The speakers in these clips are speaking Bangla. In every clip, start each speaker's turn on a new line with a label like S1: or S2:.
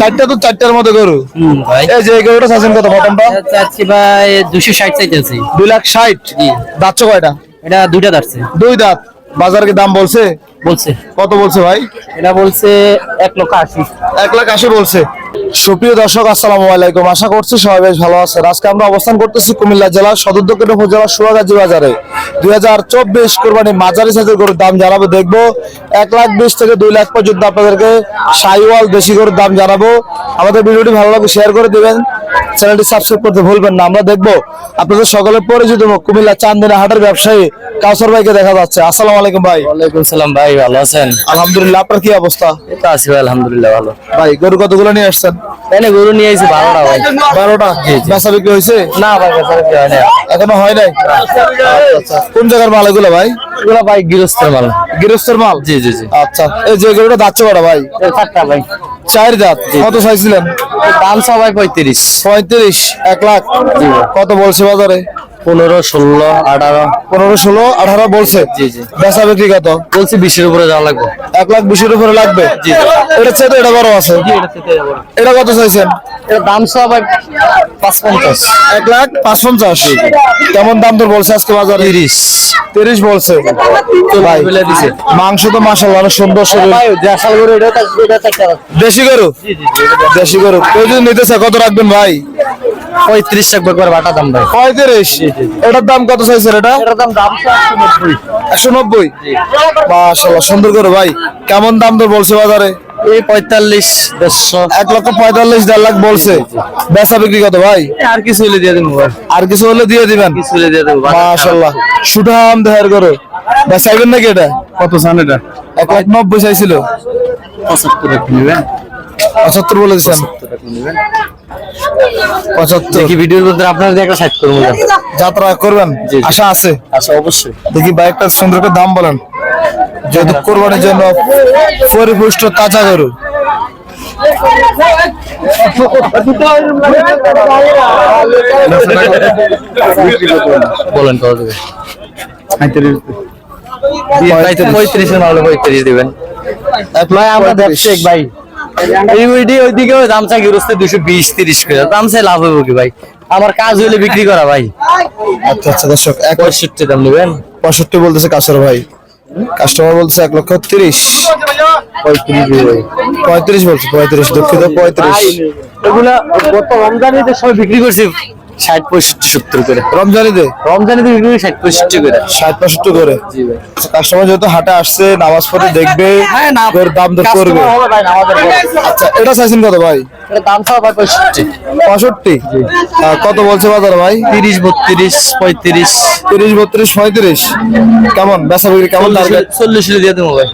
S1: চারটা তো চারটার মতো গরু। এই যে গরুটা চাচ্ছেন কত বটনটা
S2: চাচ্ছি ভাই দুশো ষাট চাইতেছি
S1: দুই লাখ ষাট। দাঁতছ কয়টা?
S2: এটা দুইটা দাঁড়ছে
S1: দুই দাঁত। বাজারকে কি দাম বলছে?
S2: বলছে।
S1: কত বলছে ভাই?
S2: এটা বলছে এক লক্ষ আশি।
S1: এক লাখ আশি বলছে। সুপ্রিয় দর্শক আসসালামু আলাইকুম। আশা করছি সবাই বেশ ভালো আছেন। আজকে আমরা অবস্থান করতেছি কুমিল্লা জেলার সদর দক্ষিণ উপজেলার সুয়াগাজী বাজারে। দুই হাজার চব্বিশ কোরবানি মাঝারি সাইজের গরুর দাম জানাব। দেখব এক লাখ বিশ থেকে দুই লাখ পর্যন্ত আপনাদেরকে সাইওয়াল দেশি গরুর দাম জানাব। আমাদের ভিডিওটি ভালো লাগবে শেয়ার করে দিবেন। চ্যানেলটি সাবস্ক্রাইব করতে ভুলবেন না। আমরা দেখব আপনাদের সকলের পরিচিত কুমিল্লা চান্দিনা হাটের ব্যবসায়ী কাউসার ভাইকে দেখা যাচ্ছে। আসসালামু আলাইকুম ভাই।
S2: ওয়ালাইকুম সালাম ভাই। ভালো আছেন?
S1: আলহামদুলিল্লাহ আপনার কি অবস্থা?
S2: আছি ভাই আলহামদুলিল্লাহ ভালো।
S1: ভাই গরু কতগুলো নিয়ে আসছেন?
S2: এনে গরু নিয়ে আইছি বারোটা ভাই।
S1: বারোটা? বেচা বিক্রি হয়েছে?
S2: না ভাই বেচারা কি হয় না
S1: এখনও হয় নাই? আচ্ছা, কোন জায়গার মাল এগুলো ভাই?
S2: এগুলো ভাই গৃহস্থের মাল।
S1: গৃহস্থের মাল?
S2: জি জি জি।
S1: আচ্ছা এই যে গরুটা দাচ্ছে কটা ভাই?
S2: এই চারটা ভাই।
S1: চার দাঁত। কত চাইছিলেন
S2: এই দাম সবাই পঁয়ত্রিশ।
S1: পঁয়ত্রিশ এক লাখ। কত বলছে বাজারে?
S2: পনেরো ষোলো আঠারো।
S1: পনেরো ষোলো আঠারো বলছে।
S2: জি জি।
S1: বেচা বিক্রি কত?
S2: বলছি বিশের উপরে লাগবে।
S1: এক লাখ বিশের উপরে লাগবে? এটা এটা বড় আছে। এটা কত চাইছেন?
S2: এর দাম সবাই পাঁচ পঞ্চাশ
S1: এক লাখ পাঁচ পঞ্চাশ কেমন দাম তোর বলছে আজকে বাজারে?
S2: তিরিশ।
S1: তিরিশ বলছে। ভাই মাংস তো মাসাল্লাহ অনেক সুন্দর দেশি গরু? দেশি। গরু। কেউ যদি নিতে কত রাখবেন ভাই?
S2: পঁয়ত্রিশ টাকা করে বাটা দাম ভাই।
S1: পঁয়ত্রিশ? এটার দাম কত চাইছেন এটা?
S2: এটার দাম দাম
S1: একশো নব্বই। মাসাল্লাহ সুন্দর করে ভাই। কেমন দাম তো বলছে বাজারে?
S2: এই পঁয়তাল্লিশ দেড়শো।
S1: এক লক্ষ পঁয়তাল্লিশ দেড় লাখ বলছে। বেচা বিক্রি কত ভাই?
S2: আর কিছু হলে দিয়ে ভাই।
S1: আর কিছু হলে দিয়ে দিবেন?
S2: কিছু হলে দিয়ে দেবো
S1: মাশাল্লাহ। সুঠাম দেহের গরু। বেচাইবেন নাকি এটা?
S2: কত চান এটা?
S1: এক লাখ নব্বই চাইছিল।
S2: পঁচাত্তর
S1: পঁচাত্তর বলে দিচ্ছেন পঁচাত্তর।
S2: দেখি ভিডিওর মধ্যে আপনার একটা সাইড করব
S1: যাত্রা করবেন। আশা আছে?
S2: আচ্ছা অবশ্যই।
S1: দেখি বাইকটা সুন্দর করে দাম বলেন। যেহেতু কোরবানির জন্য পরিপুষ্ট তাজা গরু।
S2: বলেন পঁয়ত্রিশ। পঁয়ত্রিশ দিবেন। ভাই। ওইটি ওইদিকে দাম চাই দুশো বিশ তিরিশ করে। দাম চাই লাভ হইব কি ভাই? আমার কাজ হইলে বিক্রি করা ভাই।
S1: আচ্ছা আচ্ছা দর্শক এক
S2: পঁয়ষট্টি দাম নেবেন?
S1: পঁয়ষট্টি বলতেছে কাসর ভাই। কাস্টমার বলছে এক লক্ষ তিরিশ।
S2: পঁয়ত্রিশ
S1: বলছে পঁয়ত্রিশ দুঃখিত পঁয়ত্রিশ।
S2: এগুলা গত রমজানে ঈদের সময় বিক্রি করছি ষাট পঁয়ষট্টি সত্তর করে।
S1: রমজানিতে?
S2: রমজানিতে বিক্রি করি ষাট পঁয়ষট্টি করে।
S1: ষাট পঁয়ষট্টি করে?
S2: জি ভাই।
S1: কাস্টমার যেহেতু হাটে আসছে নামাজ পড়ে দেখবে ওর দাম দর করবে। আচ্ছা এটা চাইছেন কত ভাই?
S2: দাম সব ভাই পঁয়ষট্টি।
S1: পঁয়ষট্টি? কত বলছে বাজার ভাই?
S2: তিরিশ বত্রিশ পঁয়ত্রিশ।
S1: তিরিশ বত্রিশ পঁয়ত্রিশ। কেমন? বেচা বিক্রি কেমন টার্গেট
S2: চল্লিশ হলে দিয়ে দেবো ভাই।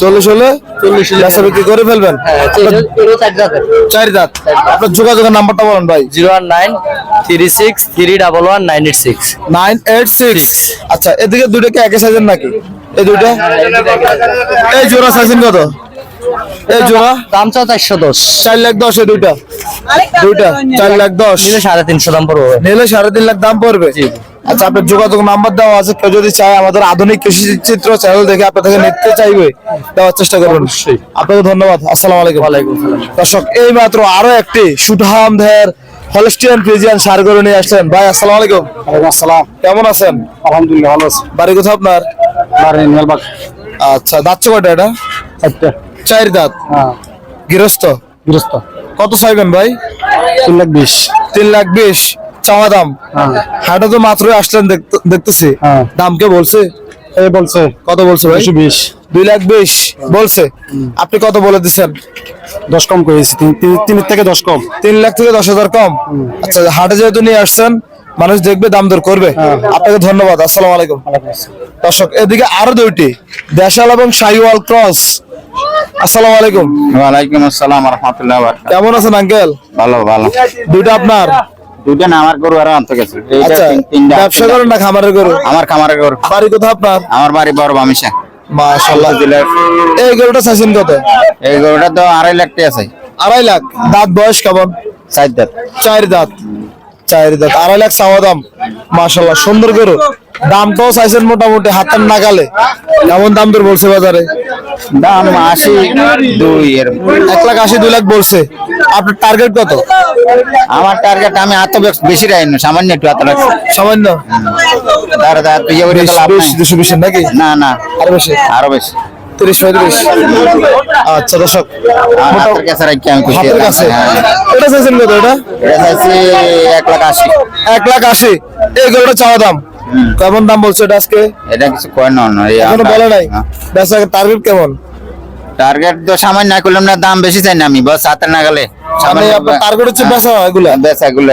S1: চল্লিশ হলে
S2: চল্লিশ হলে
S1: বেচা বিক্রি করে ফেলবেন?
S2: হ্যাঁ
S1: চার দাঁত। আপনার যোগাযোগের নাম্বারটা বলেন ভাই।
S2: Zero one nine three six three double one nine eight six.
S1: Nine eight six. আচ্ছা এদিকে দুইটা কি একই সাইজের নাকি? এই দুইটা? এই জোড়া চাইছেন কত? এই জোড়া?
S2: দাম চাও চারশো দশ।
S1: চার লাখ দশ এই দুইটা। দুইটা চার লাখ দশ।
S2: নিলে সাড়ে তিনশো দাম পড়ব।
S1: নিলে সাড়ে তিন লাখ দাম পড়বে।
S2: জি।
S1: আচ্ছা আপনার যোগাযোগ নাম্বার দেওয়া আছে। কেউ যদি চায় আমাদের আধুনিক কৃষি চিত্র চ্যানেল দেখে আপনার থেকে নিতে চাইবে দেওয়ার চেষ্টা করবেন। আপনাকে ধন্যবাদ। আসসালামু আলাইকুম।
S2: ওয়ালাইকুম
S1: দর্শক এই মাত্র আরও একটি সুঠাম ধের হলস্টিয়ান ফ্রিজিয়ান সার গরু নিয়ে আসছেন ভাই আসসালামু আলাইকুম।
S2: আসসালাম।
S1: কেমন আছেন?
S2: আলহামদুলিল্লাহ ভালো আছি।
S1: বাড়ি কোথায় আপনার?
S2: বারেন মেলবাগ
S1: আচ্ছা দাঁত কয়টা এটা?
S2: চারটা।
S1: চার দাঁত।
S2: হ্যাঁ।
S1: গৃহস্থ?
S2: গৃহস্থ।
S1: কত চাইবেন ভাই?
S2: তিন লাখ বিশ।
S1: তিন লাখ বিশ। চাওয়া দাম।
S2: হ্যাঁ।
S1: হাটে তো মাত্রই আসলেন দেখতেছি।
S2: হ্যাঁ।
S1: দাম কে বলছে?
S2: বলছে।
S1: কত বলছে ভাই?
S2: দুশো বিশ।
S1: দুই লাখ বিশ। বলছে। আপনি কত বলে দিচ্ছেন
S2: দশ কম করেছি। তিন থেকে দশ কম।
S1: তিন লাখ থেকে দশ হাজার কম? আচ্ছা হাটে যেহেতু নিয়ে আসছেন মানুষ দেখবে দাম দর করবে। আপনাকে ধন্যবাদ। আসসালাম আলাইকুম। দর্শক এদিকে আরও দুইটি। দেশাল এবং শাহিওয়াল ক্রস। আসসালামু আলাইকুম।
S3: ওয়ালাইকুম আসসালাম রহমতুল্লাহ
S1: কেমন আছেন আঙ্কেল?
S3: ভালো ভালো।
S1: দুইটা আপনার?
S3: দুইটা না আমার গরু আর আনতে গেছে।
S1: আচ্ছা ব্যবসা করেন না খামারের গরু?
S3: আমার খামারের গরু।
S1: বাড়ি কোথাও আপনার?
S3: আমার বাড়ি বড় বামিশা
S1: মাশাল্লাহ এই গরুটা চাইছেন কত?
S3: এই গরুটা তো আড়াই লাখ টাকা আছে
S1: আড়াই লাখ। দাঁত বয়স কেমন?
S3: চার দাঁত।
S1: চার দাঁত। চার দাঁত। আড়াই লাখ চাওয়া দাম। মাশাল্লাহ সুন্দর গরু। দামটাও চাইছেন মোটামুটি হাতের নাগালে। কেমন দাম দর বলছে বাজারে?
S3: দাম আশি দুই এর
S1: এক লাখ আশি দুই লাখ বলছে। আপনার টার্গেট কত?
S3: আমার টার্গেট আমি এত বেশ- বেশি রাখি না সামান্য একটু এত রাখছি।
S1: সামান্য?
S3: তার তার তুই
S1: বিশ বিশ দুশো বিশের নাকি?
S3: না না।
S1: আরও বেশি?
S3: আরও বেশি।
S1: তিরিশ পঁয়ত্রিশ। আচ্ছা দর্শক
S3: আর হাতের কাছে রাখি আমি খুশি
S1: হাতের কাছে।
S3: হ্যাঁ।
S1: এটা চাইছেন কত এটা?
S3: এটা চাইছি এক লাখ আশি।
S1: এক লাখ আশি। এই গরুটা চাওয়া দাম? কেমন দাম বলছো এটা আজকে?
S3: এটা কিছু কয় না না এই এখনও
S1: বলে নাই?
S3: হ্যাঁ।
S1: বেচা টার্গেট কেমন?
S3: টার্গেট তো সামান্য না করলাম না দাম বেশি চাই না আমি বস হাতে না গেলে
S1: টার্গেট হচ্ছে বেচা এগুলা?
S3: বেচা গুলো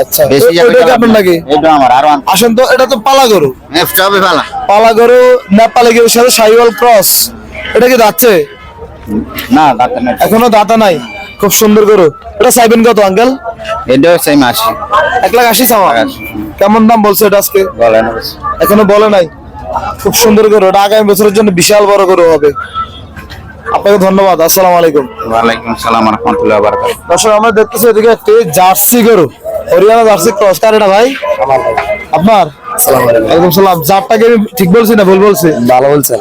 S1: আচ্ছা
S3: বেশি
S1: এ- ওইটা আপনার নাকি?
S3: এটা আমার আরও
S1: আসেন তো এটা তো পালা গরু
S3: সবই ভালো
S1: পালা। গরু নেপালি গরুর সাথে সাইওয়াল ক্রস এটা কি যাচ্ছে
S3: না দাঁতে না
S1: এখনও দাতা নাই? খুব সুন্দর গরু। এটা চাইবেন কত আঙ্কেল
S3: এটা সেম আশি।
S1: এক লাখ আশি চাওয়া। কেমন দাম বলছে এটা আজকে?
S3: বলে না
S1: এখনও বলে নাই? খুব সুন্দর গরু। এটা আগামী বছরের জন্য বিশাল বড় গরু হবে। আপনাকে ধন্যবাদ। আসসালামু আলাইকুম।
S3: ওয়ালাইকুম সালাম রহমতুল্লাহ বারকাত
S1: দর্শক আমরা দেখতেছি এদিকে একটি জার্সি গরু। হরিয়ানা জার্সি ক্রস কার এটা ভাই? আপনার? ওয়ালাইকুম সালাম। জাতটাকে আমি ঠিক বলছি না? ভুল বলছি?
S2: ভালো বলছেন।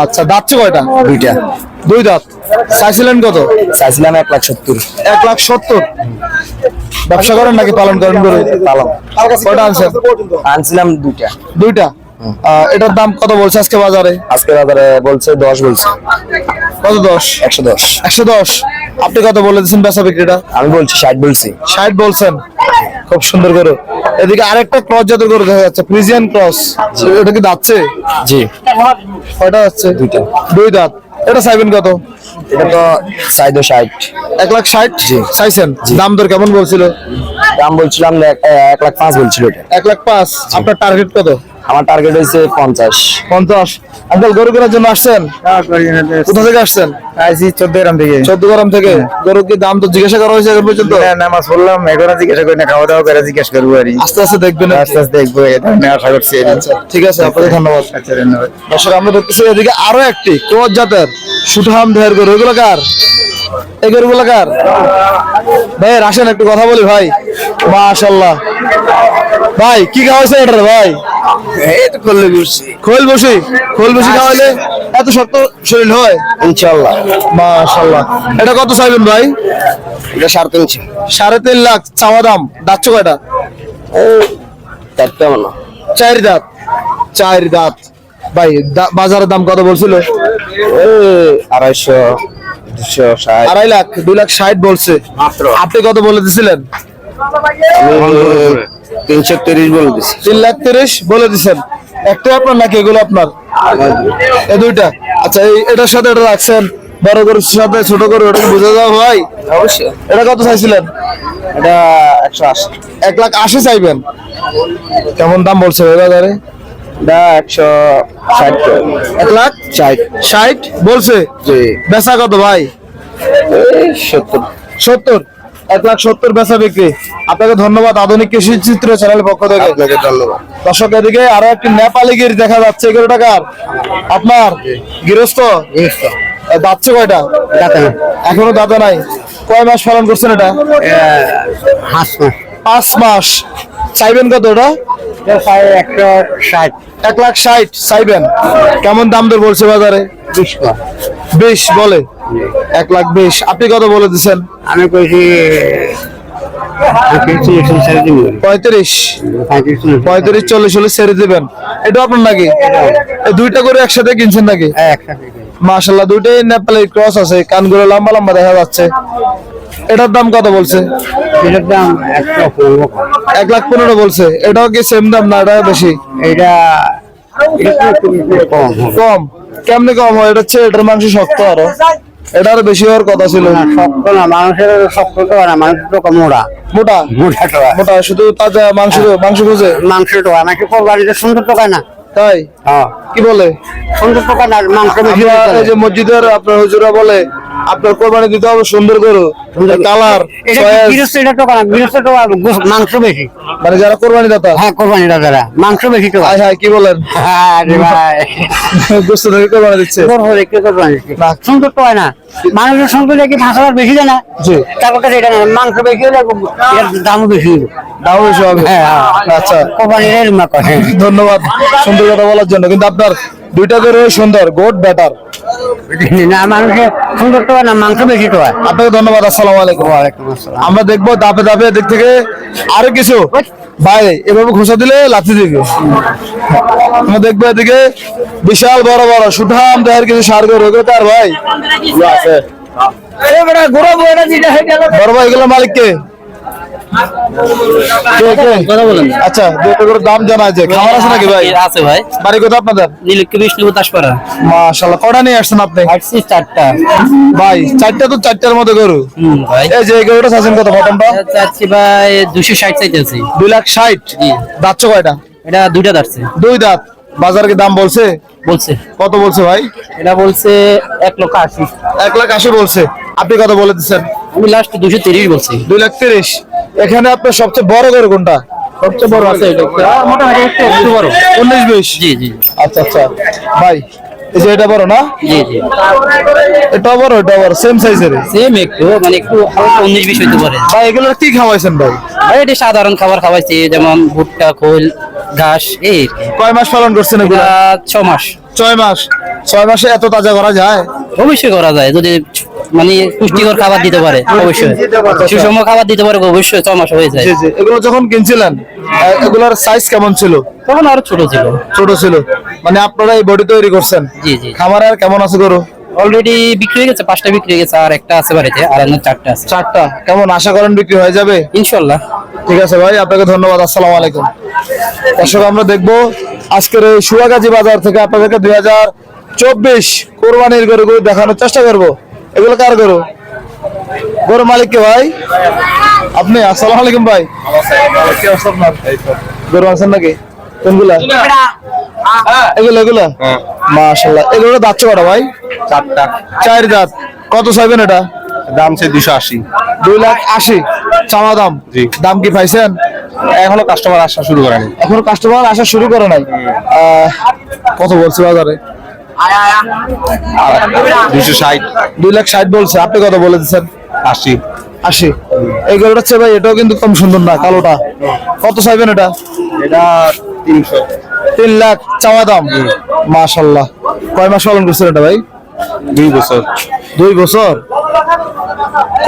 S1: আচ্ছা দাঁতছে কয়টা?
S2: দুইটা।
S1: দুই দাঁত। চাইছিলেন কত?
S2: চাইছিলাম এক লাখ সত্তর।
S1: এক লাখ সত্তর? ব্যবসা করেন নাকি পালন করেন গরু?
S2: পালন।
S1: কয়টা আনছেন?
S2: আনছিলাম দুইটা।
S1: দুইটা? এটার দাম কত বলছে আজকে বাজারে?
S2: আজকে বাজারে বলছে দশ বলছে।
S1: কত দশ?
S2: একশো দশ।
S1: একশো দশ। আপনি কত বলে দিচ্ছেন বেচা বিক্রিটা?
S2: আমি বলছি ষাট বলছি।
S1: ষাট বলছেন? খুব সুন্দর গরু। এদিকে আরেকটা ক্রস জাতের করে দেখা যাচ্ছে ফ্রিজিয়ান ক্রস ওটা কি দাচ্ছে
S2: জি।
S1: কয়টা যাচ্ছে দুইটা। দুই দাঁত। এটা চাইবেন কত?
S2: এটা তো ষাট।
S1: এক লাখ ষাট? চাইছেন? দাম দর কেমন বলছিল?
S2: দাম বলছিলাম এক- লাখ পাঁচ বলছিল এটা।
S1: এক লাখ পাঁচ। আপনার টার্গেট কত?
S2: আমার টার্গেট হয়েছে পঞ্চাশ।
S1: পঞ্চাশ। আঙ্কেল গরু কেনার জন্য আসছেন? কোথা থেকে আসছেন?
S2: আইসি চোদ্দ গ্রাম থেকে।
S1: চোদ্দ গ্রাম থেকে? গরু কি দাম তো জিজ্ঞাসা করা হয়েছে এখন পর্যন্ত?
S2: নামাজ পড়লাম এখন জিজ্ঞাসা করি না খাওয়া দাওয়া করে জিজ্ঞেস করব আর
S1: আস্তে আস্তে দেখবেন
S2: আস্তে আস্তে দেখব এটা আশা করছি।
S1: আচ্ছা ঠিক আছে আপনাকে ধন্যবাদ।
S2: আচ্ছা ধন্যবাদ।
S1: দর্শক আমরা দেখতেছি এদিকে আরও একটি ক্রস জাতের সুঠাম দেহের গরু এগুলো কার? এই গরুগুলো কার? ভাই আসেন একটু কথা বলি ভাই। মাশাল্লাহ ভাই কি খাওয়াইছে এটা ভাই? খোল বসি। খোল বসি খাওয়াইলে এত শক্ত শরীর হয়?
S2: ইনশাল্লাহ
S1: মাশাল্লাহ এটা কত চাইবেন ভাই?
S2: এটা সাড়ে তিনশো।
S1: সাড়ে তিন লাখ। চাওয়া দাম। দাচ্ছ কয়টা?
S2: মনে
S1: চার দাঁত। চার দাঁত। ভাই বাজারের দাম কত বলছিল?
S2: আড়াইশো
S1: আড়াই লাখ দুই লাখ ষাট বলছে। আপনি কত বলে দিছিলেন?
S2: তিনশো তিরিশ বলে দিছি।
S1: তিন লাখ তিরিশ বলে দিচ্ছেন একটা আপনার নাকি এগুলো আপনার? এই দুইটা। আচ্ছা এই এটার সাথে এটা রাখছেন। বড় গরুর সাথে ছোট গরু এটা বুঝে যাও ভাই
S2: অবশ্যই।
S1: এটা কত চাইছিলেন?
S2: এটা একশো আশি।
S1: এক লাখ আশি চাইবেন। কেমন দাম বলছে ভাই
S2: একশো ষাট
S1: এক লাখ
S2: ষাট।
S1: ষাট বলছে?
S2: জি।
S1: বেচা কত ভাই?
S2: সত্তর।
S1: সত্তর? এক লাখ সত্তর বেচা বিক্রি। আপনাকে ধন্যবাদ আধুনিক কৃষি চিত্র চ্যানেলের পক্ষ থেকে।
S2: আপনাকে ধন্যবাদ।
S1: দর্শক এদিকে আরও একটি নেপালি গির দেখা যাচ্ছে। এগারো টাকার আপনার? গৃহস্থ? দাচ্ছে কয়টা? এখনও দাদা নাই। কয় মাস পালন করছেন এটা?
S2: হাঁস
S1: পাঁচ মাস। চাইবেন কত
S2: ষাট
S1: এক লাখ ষাট চাইবেন কেমন দাম দর বলছে বাজারে?
S2: বিশ
S1: বলে? এক লাখ বিশ। আপনি কত বলে দিচ্ছেন
S2: আমি কইছি
S1: পঁয়ত্রিশ পঁয়ত্রিশ। চল্লিশ হলে ছেড়ে দিবেন। এটা আপনার নাকি? দুইটা করে একসাথে কিনছেন নাকি? মাশাল্লাহ দুইটাই নেপালের ক্রস আছে। কানগুলো লম্বা লম্বা দেখা যাচ্ছে। এটার দাম কত বলছে?
S2: এটার দাম
S1: এক লাখ পনেরো বলছে। এটাও কি সেম দাম না এটা বেশি?
S2: এটা কম
S1: কেমনে কম হয়? এটা হচ্ছে এটার মাংস শক্ত আরও। এটা আরও বেশি হওয়ার কথা ছিল।
S2: শক্ত না মানুষের শক্ত তো না মানুষের তো মোড়া।
S1: মোটা?
S2: মোটা তো
S1: মোটা শুধু তাজা মাংস মাংস খুঁজে?
S2: মাংস তো নাকি কোরবানিতে সুন্দর তো না?
S1: তাই?
S2: হ্যাঁ।
S1: কি বলে?
S2: সুন্দর তো না মাংস বেশি
S1: এই যে মসজিদের আপনার হুজুরা বলে আপনার কোরবানি দিতে হবে সুন্দর গরু কালার
S2: হয় হয়, মাংস বেশি।
S1: মানে যারা কোরবানি দাতা
S2: হ্যাঁ কোরবানিটা যারা মাংস বেশি তো। হয়।
S1: হাই কি বলেন?
S2: আরে ভাই।
S1: গোস্ত থেকে কোরবানি দিচ্ছে।
S2: সুন্দর কোরবানি দিচ্ছে? তো হয় না। মানুষের সুন্দর দেখি বেশি দেয় না তারপর কাছে এটা না মাংস বেশি হলে দামও বেশি।
S1: দাম বেশি হবে।
S2: হ্যাঁ হ্যাঁ।
S1: আচ্ছা।
S2: কোরবানির এরকম করে
S1: ধন্যবাদ। সুন্দর কথা বলার জন্য। কিন্তু আপনার দুইটা গরু সুন্দর গোট ব্যাটার।
S4: না মানুষের সুন্দর তো না মাংস বেশি তো
S1: আপনাকে ধন্যবাদ আসসালামু আলাইকুম। আমরা দেখব দাপে দাপে দিক থেকে আরও কিছু। ভাই এভাবে ঘোষা দিলে লাথি দিবে। আমরা দেখব এদিকে বিশাল বড় বড় সুঠাম দেহের কিছু সার গরু। কার ভাই? আছে বড় ভাই এগুলো মালিক কে কে, কে? আচ্ছা দুটো করে দাম জানা আছে। খাবার আছে নাকি ভাই?
S2: আছে ভাই।
S1: বাড়ি কোথায় আপনাদের?
S2: নীলক্ষী বিষ্ণু
S1: কটা নিয়ে আসছেন আপনি?
S2: আসছি চারটা।
S1: ভাই চারটা তো চারটার গরু।
S2: ভাই।
S1: এই যে এই গরুটা চাচ্ছেন কত বটনটা
S2: চাচ্ছি ভাই দুশো ষাট চাইতেছি।
S1: দুই লাখ ষাট?
S2: জি।
S1: দাঁতছো কয়টা?
S2: এটা দুইটা
S1: দুই দাঁত। বাজার কি দাম বলছে?
S2: বলছে।
S1: কত বলছে ভাই?
S2: এটা বলছে এক লক্ষ আশি।
S1: এক লাখ আশি বলছে। আপনি কত বলে দিচ্ছেন?
S2: আমি লাস্ট দুশো তিরিশ বলছি।
S1: দুই লাখ তিরিশ। এখানে আপনার সবচেয়ে বড় গরু কোনটা?
S2: সবচেয়ে বড় আছে এটা। মোটামুটি একটু একটু বড়।
S1: উনিশ বিশ?
S2: জি জি।
S1: আচ্ছা আচ্ছা। ভাই এই যে এটা বড় না?
S2: জি জি।
S1: এটা বড় এটা বড় সেম সাইজের
S2: সেম একটু মানে একটু হালকা পারে।
S1: ভাই এগুলো কি খাওয়াইছেন ভাই?
S2: ভাই এটা সাধারণ খাবার খাওয়াইছি যেমন ভুট্টা খোল ঘাস এই
S1: কয় মাস পালন করছেন এগুলো?
S2: মাস।
S1: ছয় মাস। ছয় মাসে এত তাজা করা যায়?
S2: অবশ্যই করা যায় যদি মানে পুষ্টিকর খাবার দিতে পারে অবশ্যই। সুষম খাবার দিতে পারে অবশ্যই ছ মাস হয়ে যায়।
S1: জি জি। এগুলো যখন কিনছিলেন এগুলোর সাইজ কেমন ছিল?
S2: তখন আরও ছোট ছিল।
S1: ছোট ছিল। মানে আপনারা এই বডি তৈরি করছেন।
S2: জি জি
S1: খামার আর কেমন আছে গরু?
S2: অলরেডি বিক্রি হয়ে গেছে পাঁচটা বিক্রি হয়ে গেছে আর একটা আছে বাড়িতে আর অন্য চারটা আছে।
S1: চারটা। কেমন আশা করেন বিক্রি হয়ে যাবে?
S2: ইনশাল্লাহ।
S1: ঠিক আছে ভাই আপনাকে ধন্যবাদ আসসালামু আলাইকুম। দর্শক আমরা দেখব আজকের এই সুয়াগাজী বাজার থেকে আপনাদেরকে দুই হাজার চব্বিশ কোরবানির গরুগুলো দেখানোর চেষ্টা করব। এগুলো কার গরু? গরু মালিক কে ভাই? আপনি? আসসালামু আলাইকুম ভাই। কি অবস্থা আপনার গরু আছেন নাকি? কোনগুলা? এগুলো এগুলো? মাশাল্লাহ এগুলো দাঁতছে কটা ভাই?
S5: চারটা।
S1: চার দাঁত। কত চাইবেন এটা?
S5: দাম সে দুশো আশি।
S1: দুই লাখ আশি। চাওয়া দাম?
S5: জি।
S1: দাম কি পাইছেন?
S5: এখনও কাস্টমার আসা শুরু করেনি।
S1: এখন কাস্টমার আসা শুরু করে নাই। আহ, কত বলছে বাজারে?
S5: দুশো ষাট।
S1: দুই লাখ ষাট বলছে। আপনি কত বলে দিচ্ছেন?
S5: আশি।
S1: আশি। এই গরুটা হচ্ছে ভাই এটাও কিন্তু কম সুন্দর না কালোটা। কত চাইবেন এটা?
S5: এটা তিনশো।
S1: তিন লাখ চাওয়া দাম। মাশাল্লাহ। কয় মাস পালন করছেন এটা ভাই?
S5: দুই বছর।
S1: দুই বছর?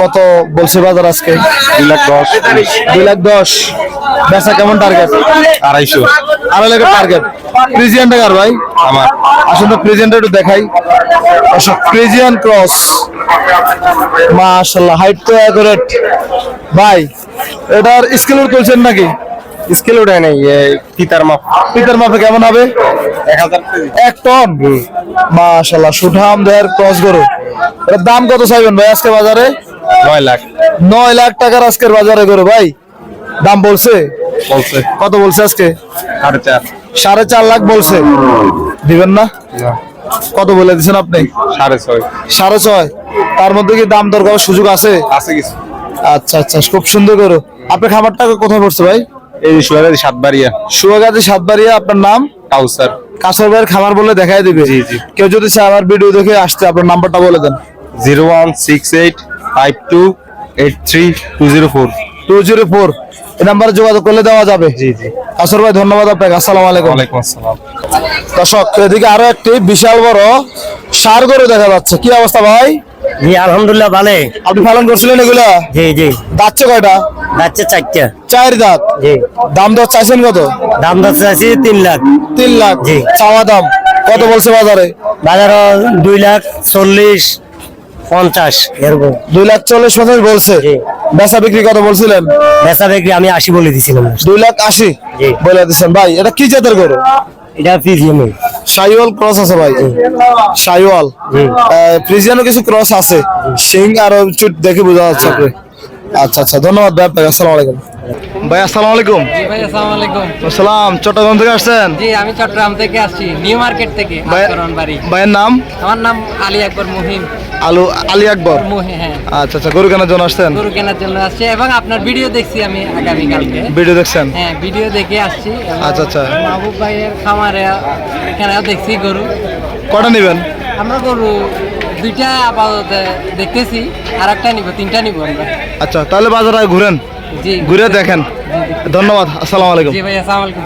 S1: কত বলছে বাজার আজকে?
S5: দুই লাখ দশ।
S1: দুই লাখ দশ। বেচা কেমন টার্গেট
S5: আড়াইশো।
S1: আড়াই লাখের টার্গেট প্রিজিয়ান টাকার ভাই।
S5: আমার।
S1: আসলে তো প্রেজেন্টটা একটু দেখাই। প্রেজিয়ান ক্রস মাশাআল্লাহ হাইট তো অ্যাকুরেট ভাই এটার স্কেল তুলছেন নাকি?
S5: স্কেল ওঠায় নাই ফিতার মাপ।
S1: পিতার মাপে কেমন হবে?
S5: এক হাজার
S1: এক টন? মাশাআল্লাহ সুঠাম দেহের ক্রস গরু। এটার দাম কত চাইবেন ভাই আজকে বাজারে?
S5: নয় লাখ।
S1: নয় লাখ টাকার আজকের বাজারে গরু ভাই। দাম বলছে?
S5: বলছে।
S1: কত বলছে আজকে?
S5: সাড়ে চার।
S1: সাড়ে চার লাখ বলছে। দিবেন না?
S5: না,
S1: কত বলে দিচ্ছেন আপনি?
S5: সাড়ে ছয়।
S1: সাড়ে ছয়। তার মধ্যে কি দাম দর করার সুযোগ আছে?
S5: আছে কিছু।
S1: আচ্ছা আচ্ছা খুব সুন্দর করো আপনার খাবারটা কোথায় পড়ছে ভাই?
S5: এই যে সুয়াগাজি সাতবাড়িয়া।
S1: সুয়াগাজী সাতবাড়িয়া আপনার নাম?
S5: কাউসার।
S1: কাসর ভাইয়ের খাবার বলে দেখাই দিবে।
S5: জি, জি।
S1: কেউ যদি চায় আমার ভিডিও দেখে আসতে আপনার নাম্বারটা বলে দেন।
S5: Zero one six eight five two eight three two zero four.
S1: Two zero four. এই নাম্বারে যোগাযোগ করলে দেওয়া যাবে।
S5: জি জি।
S1: কাসর ভাই ধন্যবাদ আপনাকে। আসসালামু আলাইকুম।
S5: ওয়ালাইকুম আসসালাম।
S1: দর্শক এদিকে আরও একটি বিশাল বড় সার গরু দেখা যাচ্ছে। কি অবস্থা ভাই?
S4: জি আলহামদুলিল্লাহ ভালো।
S1: আপনি পালন করছিলেন এগুলা?
S4: জি জি।
S1: দাচ্ছে কয়টা?
S4: যাচ্ছে চারটা।
S1: চার দাঁত?
S4: জি।
S1: দাম দর চাইছেন কত?
S4: দাম দর চাইছি তিন লাখ।
S1: তিন লাখ।
S4: জি।
S1: চাওয়া দাম? কত বলছে বাজারে?
S4: বাজার দুই লাখ চল্লিশ পঞ্চাশ এরকম।
S1: দুই লাখ চল্লিশ পঞ্চাশ বলছে। বেচা বিক্রি কত বলছিলেন?
S4: বেচা বিক্রি আমি আশি বলে দিছিলাম।
S1: দুই লাখ আশি। বলে দিচ্ছেন ভাই এটা কি জাতের গরু?
S4: এটা পিজিএমএ
S1: সাইওয়াল ক্রস আছে ভাই। সাইওয়াল। ফ্রিজিয়ানও কিছু ক্রস আছে। সিং আর চুট দেখে বোঝা যাচ্ছে আপনি আচ্ছা আচ্ছা ধন্যবাদ ভাই আপনাকে আসসালামু আলাইকুম। ভাই আসসালামু আলাইকুম।
S6: ভাই আসসালামু আলাইকুম।
S1: আসসালাম চট্টগ্রাম থেকে আসছেন?
S6: জি আমি চট্টগ্রাম থেকে আসছি নিউ মার্কেট থেকে আকবরন বাড়ি।
S1: ভাইয়ের নাম?
S6: আমার নাম আলী আকবর মহিন
S1: আলু আলী আকবর?
S6: মহি হ্যাঁ।
S1: আচ্ছা আচ্ছা গরু কেনার জন্য আসছেন?
S6: গরু কেনার জন্য আসছি এবং আপনার ভিডিও দেখছি আমি আগামীকালকে।
S1: ভিডিও দেখছেন?
S6: হ্যাঁ ভিডিও দেখে আসছি
S1: আচ্ছা, আচ্ছা।
S6: মাহবুব ভাইয়ের খামারে এখানেও দেখছি গরু।
S1: কটা নেবেন?
S6: আমরা গরু দুইটা আপাতত দেখতেছি আর একটা নিব তিনটা নিব আমরা।
S1: আচ্ছা তাহলে বাজারে ঘুরেন।
S6: জি।
S1: ঘুরে দেখেন। ধন্যবাদ আসসালামু আলাইকুম।
S6: জি ভাই আসসালামু আলাইকুম।